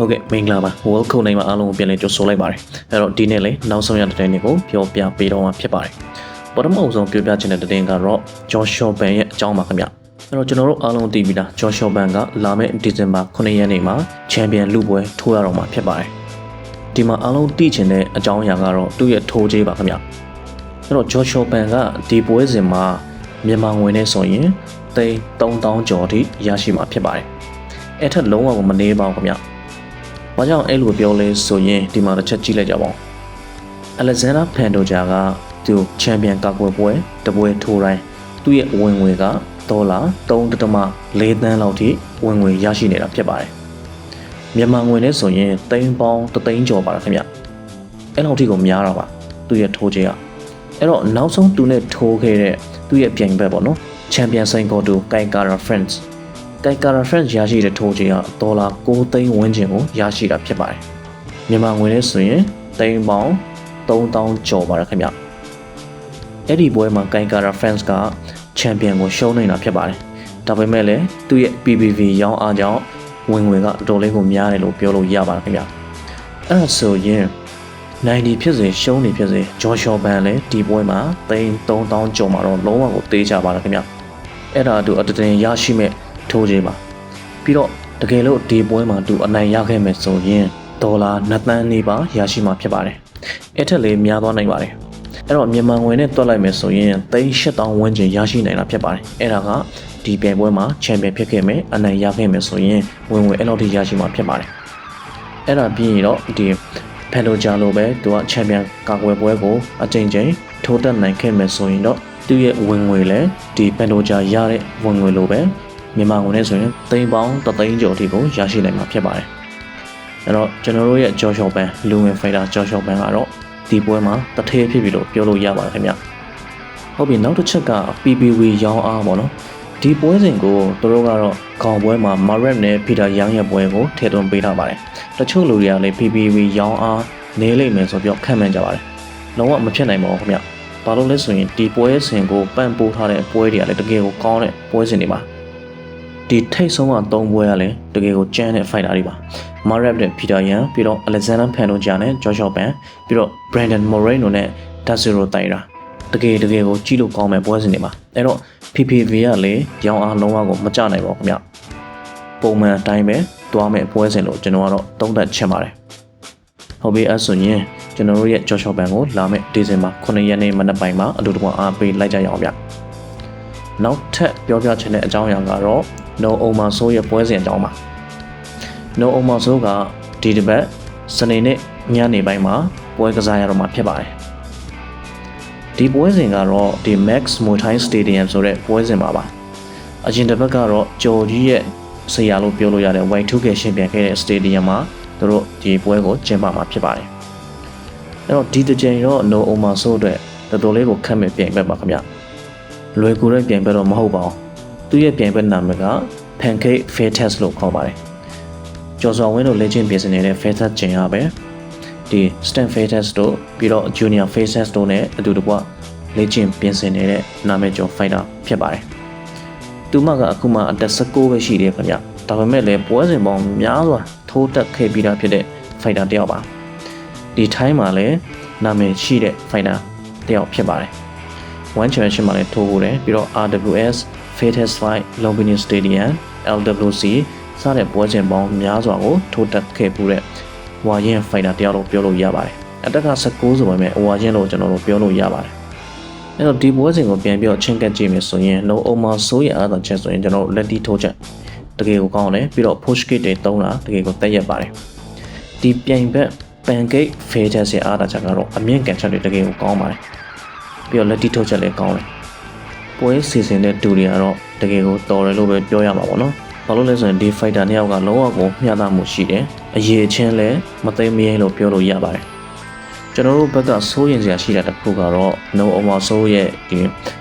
ဟုတ်ကဲ့မင်္ဂလာပါ World Cup နိုင်မှာအားလုံးကိုပြန်လည်ကြိုဆိုလိုက်ပါတယ်အဲ့တော့ဒီနေ့လေနောက်ဆုံးရတဲ့တင်တွေကိုပြောပြပေးတော့မှာဖြစ်ပါတယ်ပထမအဆုံးပြောပြချင်တဲ့တင်ကတော့ Joshua Ban ရဲ့အကြောင်းပါခင်ဗျအဲ့တော့ကျွန်တော်တို့အားလုံးသိပြီလား Joshua Ban ကလာမယ့်ဒီဇင်ဘာ9ရက်နေ့မှာချန်ပီယံလူပွဲထိုးရတော့မှာဖြစ်ပါတယ်ဒီမှာအားလုံးသိချင်တဲ့အကြောင်းအရာကတော့သူ့ရဲ့ထိုးကြေးပါခင်ဗျအဲ့တော့ Joshua Ban ကဒီပွဲစဉ်မှာမြန်မာငွေနဲ့ဆိုရင်သိန်း3000ကျော်ထိရရှိမှာဖြစ်ပါတယ်အဲ့ထက်လုံးဝကိုမနေပါဘူးခင်ဗျ။ ဘာကြောင့်အဲ့လိုပြောလဲဆိုရင်ဒီမှာတစ်ချက်ကြည့်လိုက်ကြပါဦး။ Alexander Pantoja ကသူချန်ပီယံကာကွယ်ပွဲတပွဲထိုးတိုင်းသူ့ရဲ့ဝင်ငွေကဒေါ်လာ3.4သန်းလောက်ထိဝင်ငွေရရှိနေတာဖြစ်ပါတယ်။မြန်မာငွေနဲ့ဆိုရင်သိန်းပေါင်း3သိန်းကျော်ပါလားခင်ဗျ။အဲ့လောက်ထိကိုများတော့ပါသူ့ရဲ့ထိုးခြင်းကအဲ့တော့နောက်ဆုံးသူနဲ့ထိုးခဲ့တဲ့သူ့ရဲ့ပြိုင်ဘက်ပေါ့နော်ချန်ပီယံဆိုင်ကောတူကိုင်ကာရာ Friends တိုင်ကာရာဖရန့်ရရှိတဲ့ထိုးချေကဒေါ်လာ6သိန်းဝန်းကျင်ကိုရရှိတာဖြစ်ပါတယ်။မြန်မာငွေနဲ့ဆိုရင်သိန်းပေါင်း3000ကျော်ပါရခင်ဗျ။အဲ့ဒီပွဲမှာကိုင်ကာရာဖရန့်ကချန်ပီယံကိုရှုံးနေတာဖြစ်ပါတယ်။ဒါပေမဲ့လည်းသူ့ရဲ့ PPV ရောင်းအားကြောင့်ဝင်ငွေကအတော်လေးကိုများတယ်လို့ပြောလို့ရပါတယ်ခင်ဗျ။အဲ့ဒါဆိုရင်90ဖြစ်စေရှုံးနေဖြစ်စေဂျော်ရှော်ဘန်လည်းဒီပွဲမှာသိန်း3000ကျော်မှာတော့လုံးဝကိုသေးကြပါလားခင်ဗျ။အဲ့ဒါအတူအတတင်ရရှိမဲ့ ထိုးခြင်းပါပြီးတော့တကယ်လို့ဒီပွဲမှာသူအနိုင်ရခဲ့မယ်ဆိုရင်ဒေါ်လာ2သန်းနေပါရရှိမှာဖြစ်ပါတယ်အဲ့ထက်လေးများသွားနိုင်ပါတယ်အဲ့တော့မြန်မာငွေနဲ့တွက်လိုက်မယ်ဆိုရင်38000ဝန်းကျင်ရရှိနိုင်တာဖြစ်ပါတယ်အဲ့ဒါကဒီပြိုင်ပွဲမှာချန်ပီယံဖြစ်ခဲ့မယ်အနိုင်ရခဲ့မယ်ဆိုရင်ဝင်ဝင်အဲ့လောက်ထိရရှိမှာဖြစ်ပါတယ်အဲ့ဒါပြီးရင်တော့ဒီဖန်တိုဂျာလိုပဲသူကချန်ပီယံကာကွယ်ပွဲကိုအကြိမ်ကြိမ်ထိုးတက်နိုင်ခဲ့မယ်ဆိုရင်တော့သူ့ရဲ့ဝင်ငွေလည်းဒီဖန်တိုဂျာရတဲ့ဝင်ငွေလိုပဲ မြန်မာငွေနဲ့ဆိုရင်သိန်းပေါင်း3သိန်းကျော်အထိကိုရရှိနိုင်မှာဖြစ်ပါတယ်။အဲ့တော့ကျွန်တော်တို့ရဲ့ကြော်ရှော့ပန်လူငယ်ဖိုင်တာကြော်ရှော့ပန်ကတော့ဒီပွဲမှာတထဲဖြစ်ပြီလို့ပြောလို့ရပါတယ်ခင်ဗျ။ဟုတ်ပြီနောက်တစ်ချက်က PPV ရောင်းအားပေါ့နော်။ဒီပွဲစဉ်ကိုတို့ကတော့ခေါင်ပွဲမှာ Maret နဲ့ Peter Yang ရဲ့ပွဲကိုထည့်သွင်းပေးထားပါတယ်။တချို့လူတွေကလည်း PPV ရောင်းအားနေလိမ့်မယ်ဆိုပြီးခန့်မှန်းကြပါတယ်။လုံးဝမဖြစ်နိုင်ပါဘူးခင်ဗျ။ဘာလို့လဲဆိုရင်ဒီပွဲစဉ်ကိုပန့်ပိုးထားတဲ့ပွဲတွေကလည်းတကယ်ကိုကောင်းတဲ့ပွဲစဉ်တွေပါ။ ဒီထိတ်ဆုံးက၃ပွဲရလဲတကယ်ကိုကျန်းတဲ့ fighter တွေပါ။ Marab နဲ့ Peter Yan ပြီးတော့ Alexander Pantoja နဲ့ Joshua Ban ပြီးတော့ Brandon Moreno နဲ့ Tatsuro Taira တကယ်တကယ်ကိုကြည့်လို့ကောင်းမဲ့ပွဲစဉ်တွေပါ။အဲ့တော့ PPV ကလေရောင်းအားလုံးဝကိုမကြနိုင်ပါဘူးခင်ဗျ။ပုံမှန်အတိုင်းပဲသွားမဲ့ပွဲစဉ်လို့ကျွန်တော်ကတော့သုံးသပ်ချင်ပါတယ်။ဟုတ်ပြီအဲ့ဆိုရင်ကျွန်တော်တို့ရဲ့ Joshua Ban ကိုလာမယ့်ဒီဇင်ဘာ9ရက်နေ့မနက်ပိုင်းမှာအတူတကွအားပေးလိုက်ကြရအောင်ဗျ။နောက်ထပ်ပြောပြချင်တဲ့အကြောင်းအရာကတော့ No Oma So ရဲ့ပွဲစဉ်အကြောင်းပါ No Oma So ကဒီတစ်ပတ်စနေနေ့ညနေပိုင်းမှာပွဲကစားရတော့မှာဖြစ်ပါတယ်ဒီပွဲစဉ်ကတော့ဒီ Max Muay Stadium ဆိုတဲ့ပွဲစဉ်ပါပါအရင်တစ်ပတ်ကတော့ဂျော်ကြီးရဲ့ဆရာလို့ပြောလို့ရတဲ့ Y2K ရှင်ပြန်ခဲ့တဲ့ stadium မှာသူတို့ဒီပွဲကိုကျင်းပမှာဖြစ်ပါတယ်အဲ့တော့ဒီတစ်ကြိမ်တော့ No Oma So အတွက်တော်တော်လေးကိုခက်မဲ့ပြင်ပဲပါခင်ဗျလွယ်ကူတဲ့ပြင်ပဲတော့မဟုတ်ပါဘူး သူ့ရဲ့ပြိုင်ဘက်နာမည်က Pancake Fair Test လို့ခေါ်ပါတယ်။ကျော်စွာဝင်းတို့လေ့ကျင့်ပြင်ဆင်နေတဲ့ Fair Test ကျင်ရပဲဒီ Stand Fair Test တို့ပြီးတော့ Junior Fair Test တို့နဲ့အတူတကွလေ့ကျင့်ပြင်ဆင်နေတဲ့နာမည်ကျော် fighter ဖြစ်ပါတယ်။သူမကအခုမှအသက်16ပဲရှိသေးခင်ဗျ။ဒါပေမဲ့လည်းပွဲစဉ်ပေါင်းများစွာထိုးတက်ခဲ့ပြီးသားဖြစ်တဲ့ fighter တယောက်ပါ။ဒီထိုင်းမှာလည်းနာမည်ရှိတဲ့ fighter တယောက်ဖြစ်ပါတယ်။ One Championship မှာလည်းထိုးဖို့တယ်ပြီးတော့ RWS Fairtest Fight Lumpini Stadium LWC စတဲ့ပွဲစဉ်ပေါင်းများစွာကိုထိုးတက်ခဲ့ပူတဲ့ဝါရင်ဖိုင်တာတယောက်လို့ပြောလို့ရပါတယ်။အတက်က16ဆိုပေမဲ့ဝါရင်လို့ကျွန်တော်တို့ပြောလို့ရပါတယ်။အဲ့တော့ဒီပွဲစဉ်ကိုပြန်ပြီးတော့ချင်းကပ်ကြည့်မယ်ဆိုရင် No Oma ဆိုရဲ့အားသာချက်ဆိုရင်ကျွန်တော်တို့လက်တီထိုးချက်တကယ်ကိုကောင်းတယ်ပြီးတော့ push kick တွေတုံးတာတကယ်ကိုတက်ရက်ပါတယ်။ဒီပြိုင်ဘက် pancake fairtest ရဲ့အားသာချက်ကတော့အမြင့်ကန်ချက်တွေတကယ်ကိုကောင်းပါတယ်။ပြီးတော့လက်တီထိုးချက်လည်းကောင်းတယ်။ ပွဲစီစဉ်တဲ့တူတွေကတော့တကယ်ကိုတော်တယ်လို့ပဲပြောရမှာပေါ့နော်။ဘာလို့လဲဆိုရင်ဒီ fighter နှစ်ယောက်ကလုံးဝကိုမျှတမှုရှိတယ်။အရေးချင်းလည်းမသိမရဲလို့ပြောလို့ရပါတယ်။ကျွန်တော်တို့ဘက်ကစိုးရင်စရာရှိတာတစ်ခုကတော့ no over soul ရဲ့ဒီ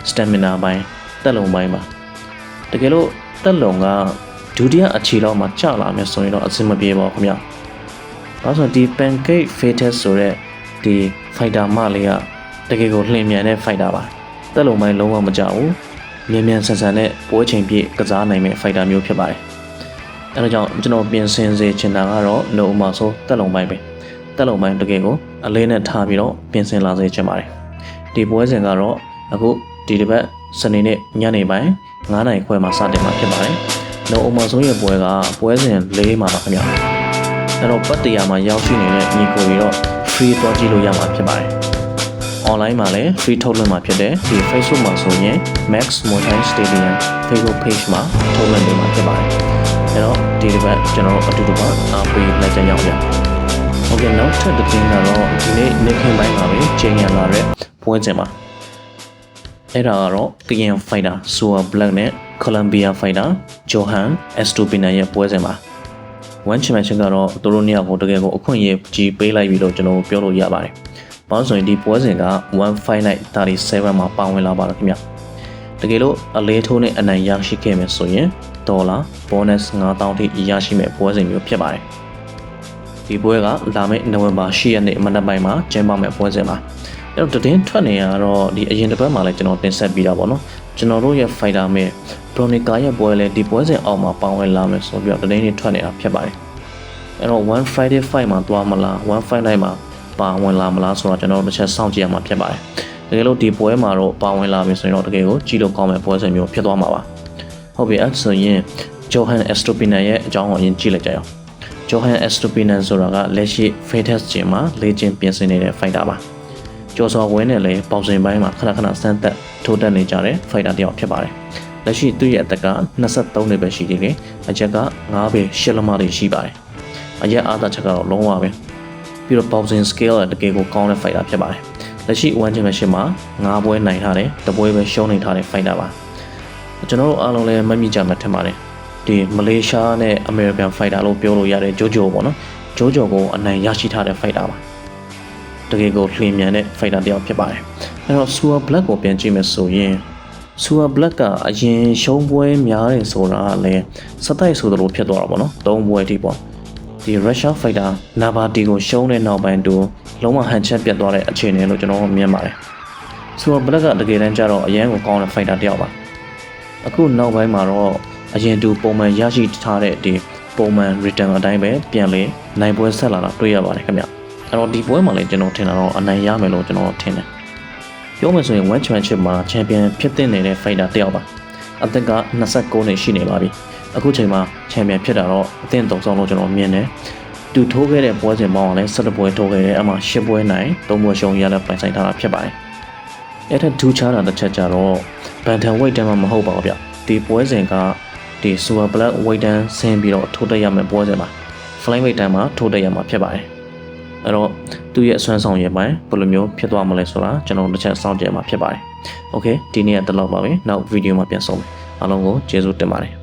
stamina ဘိုင်းတက်လုံဘိုင်းပါ။တကယ်လို့တက်လုံကဒုတိယအခြေလောက်မှာကျလာမယ်ဆိုရင်တော့အဆင်မပြေပါဘူးခင်ဗျ။ဒါဆိုဒီ pancake fated ဆိုတဲ့ဒီ fighter မလေးကတကယ်ကိုလှင်မြန်တဲ့ fighter ပါ။ တက်လုံပိုင်းလုံးဝမကြဘူး။မြန်မြန်ဆန်ဆန်နဲ့ပွဲချိန်ပြည့်ကစားနိုင်မဲ့ဖိုက်တာမျိုးဖြစ်ပါတယ်အဲဒါကြောင့်ကျွန်တော်ပြင်ဆင်စေချင်တာကတော့နိုအမဆိုတက်လုံပိုင်းပဲတက်လုံပိုင်းတကယ်ကိုအလေးနဲ့ထားပြီးတော့ပြင်ဆင်လာစေချင်ပါတယ်ဒီပွဲစဉ်ကတော့အခုဒီတစ်ပတ်စနေနေ့ညနေပိုင်း9နာရီခွဲမှာစတင်မှာဖြစ်ပါတယ်နိုအမဆိုရဲ့ပွဲကပွဲစဉ်၄မှာပါခင်ဗျအဲ့တော့ပတ်တရားမှာရောက်ရှိနေတဲ့ညီကိုတွေတော့ free တော့ကြည့်လို့ရမှာဖြစ်ပါတယ် online မှာလည်း free ထုတ်လွှင့်မှာဖြစ်တယ်ဒီ Facebook မှာဆိုရင် Max Mountain Stadium Facebook page မှာထုတ်လွှင့်နေမှာဖြစ်ပါတယ်အဲ့တော့ဒီတစ်ပတ်ကျွန်တော်တို့အတူတူပါအားပေးလိုက်ကြရအောင်ဗျ။ Okay နောက်ထပ်တစ်တင်းကတော့ဒီနေ့နေ့ခင်းပိုင်းမှာပဲချိန်ရလာတဲ့ပွဲစဉ်မှာအဲ့ဒါကတော့ Kian Fighter Sua Black နဲ့ Columbia Fighter Johan Estupinian ရဲ့ပွဲစဉ်မှာ one championship ကတော့သူတို့နှစ်ယောက်ကိုတကယ်ကိုအခွင့်အရေးကြီးပေးလိုက်ပြီလို့ကျွန်တော်ပြောလို့ရပါတယ်။ ဘာလို့ဆိုရင်ဒီပွဲစဉ်က15937မှာပါဝင်လာပါတယ်ခင်ဗျ။တကယ်လို့အလေးထိုးနဲ့အနိုင်ရရှိခဲ့မယ်ဆိုရင်ဒေါ်လာ bonus 9000ထိရရှိမဲ့ပွဲစဉ်မျိုးဖြစ်ပါတယ်။ဒီပွဲကလာမယ့်နိုဝင်ဘာ10ရက်နေ့မနက်ပိုင်းမှာကျင်းပမယ့်ပွဲစဉ်ပါ။အဲ့တော့တည်င်းထွက်နေရတော့ဒီအရင်တစ်ပတ်မှာလည်းကျွန်တော်တင်ဆက်ပြီးတာပေါ့နော်။ကျွန်တော်တို့ရဲ့ fighter မဲ့ Bronica ရဲ့ပွဲလည်းဒီပွဲစဉ်အောက်မှာပါဝင်လာမယ်ဆိုပြီးတော့တည်င်းထွက်နေတာဖြစ်ပါတယ်။အဲ့တော့ one friday fight မှာသွားမလား one fight night မှာ ပါဝင်လာမလားဆိုတော့ကျွန်တော်တို့တစ်ချက်စောင့်ကြည့်ရမှာဖြစ်ပါတယ်တကယ်လို့ဒီပွဲမှာတော့ပါဝင်လာပြီဆိုရင်တော့တကယ်ကိုကြည့်လို့ကောင်းမဲ့ပွဲစဉ်မျိုးဖြစ်သွားမှာပါဟုတ်ပြီအဲ့ဆိုရင် Johan Estopinian ရဲ့အကြောင်းကိုအရင်ကြည့်လိုက်ကြရအောင် Johan Estopinian ဆိုတာကလက်ရှိ Fighters Gym မှာလေ့ကျင့်ပြင်ဆင်နေတဲ့ fighter ပါကျော်စော်ဝင်းနဲ့လည်းပေါင်စင်ပိုင်းမှာခဏခဏစမ်းသက်ထိုးတက်နေကြတဲ့ fighter တစ်ယောက်ဖြစ်ပါတယ်လက်ရှိသူ့ရဲ့အသက်က23နှစ်ပဲရှိသေးတယ်အချက်က9ပေ10လမတွေရှိပါတယ်အရက်အားသာချက်ကတော့လုံးဝပဲ ပြီးတော့ boxing skill ကတကယ်ကိုကောင်းတဲ့ fighter ဖြစ်ပါတယ်လက်ရှိ one championship မှာ9ပွဲနိုင်ထားတယ်တပွဲပဲရှုံးနေထားတဲ့ fighter ပါကျွန်တော်တို့အားလုံးလည်းမမြင်ကြမှာထင်ပါတယ်ဒီမလေးရှားနဲ့ American fighter လို့ပြောလို့ရတဲ့ဂျိုဂျိုပေါ့နော်ဂျိုဂျိုကိုအနိုင်ရရှိထားတဲ့ fighter ပါတကယ်ကိုလှင်မြန်တဲ့ fighter တစ်ယောက်ဖြစ်ပါတယ်အဲ့တော့ Super Black ကိုပြန်ကြည့်မယ်ဆိုရင် Super Black ကအရင်ရှုံးပွဲများတယ်ဆိုတာကလည်းစတိုက်ဆိုသလိုဖြစ်သွားတာပေါ့နော်၃ပွဲအထိပေါ့ ဒီ Russia Fighter Navati ကိုရှုံးတဲ့နောက်ပိုင်းတူလုံးဝဟန်ချက်ပြတ်သွားတဲ့အခြေအနေလို့ကျွန်တော်မြင်ပါတယ်။ Super Black ကတကယ်တမ်းကျတော့အရန်ကိုကောင်းတဲ့ fighter တစ်ယောက်ပါ။အခုနောက်ပိုင်းမှာတော့အရင်တူပုံမှန်ရရှိထားတဲ့ဒီပုံမှန် return အတိုင်းပဲပြန်လေနိုင်ပွဲဆက်လာတာတွေ့ရပါတယ်ခင်ဗျ။အဲ့တော့ဒီပွဲမှာလည်းကျွန်တော်ထင်တာတော့အနိုင်ရမယ်လို့ကျွန်တော်ထင်တယ်။ပြောမယ်ဆိုရင် One Championship မှာ Champion ဖြစ်တဲ့နေတဲ့ fighter တစ်ယောက်ပါ။အသက်က29နှစ်ရှိနေပါပြီ။ အခုချိန်မှာ Champion ဖြစ်တာတော့အသင့်တုံဆောင်လို့ကျွန်တော်မြင်တယ်။သူထိုးခဲ့တဲ့ပွဲစဉ်ပေါင်းကလည်း17ပွဲထိုးခဲ့တယ်အမှ10ပွဲနိုင်3ပွဲရှုံးရတဲ့ပိုင်ဆိုင်ထားတာဖြစ်ပါတယ်။အဲ့ထက်ဒူးချတာတစ်ချက်ကြတော့ဘန်တန်ဝိတ်တန်းမှာမဟုတ်ပါဘူးဗျ။ဒီပွဲစဉ်ကဒီ Super Black ဝိတ်တန်းဆင်းပြီးတော့ထိုးတက်ရမယ့်ပွဲစဉ်ပါ။ Flame ဝိတ်တန်းမှာထိုးတက်ရမှာဖြစ်ပါတယ်။အဲ့တော့သူ့ရဲ့အစွမ်းဆောင်ရည်ပိုင်းဘယ်လိုမျိုးဖြစ်သွားမလဲဆိုတာကျွန်တော်တစ်ချက်စောင့်ကြည့်မှာဖြစ်ပါတယ်။ Okay ဒီနေ့ကတလောက်ပါပဲ။နောက်ဗီဒီယိုမှာပြန်ဆုံမယ်။အားလုံးကိုကျေးဇူးတင်ပါတယ်